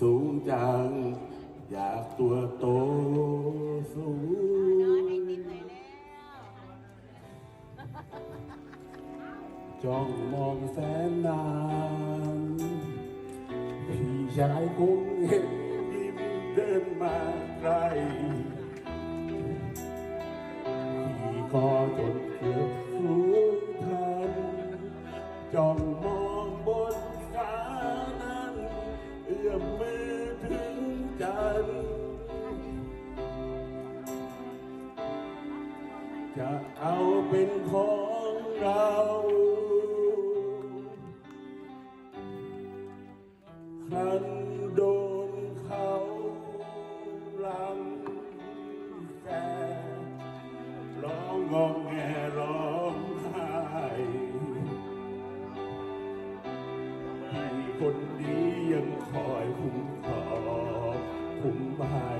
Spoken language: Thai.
สูงจัง อยากตัวโตสูงจ้องมองแสนนาน พี่ชายคงเห็นยิ้มเดินมาใกล้พี่ก็จนเกือบสูงทันจ้องมองบน กันจะเอาเป็นของเราครั้นโดนเขาลังแกร้องงองแงร้องไห้ไม่คนดียังคอยคุ้ม mahal.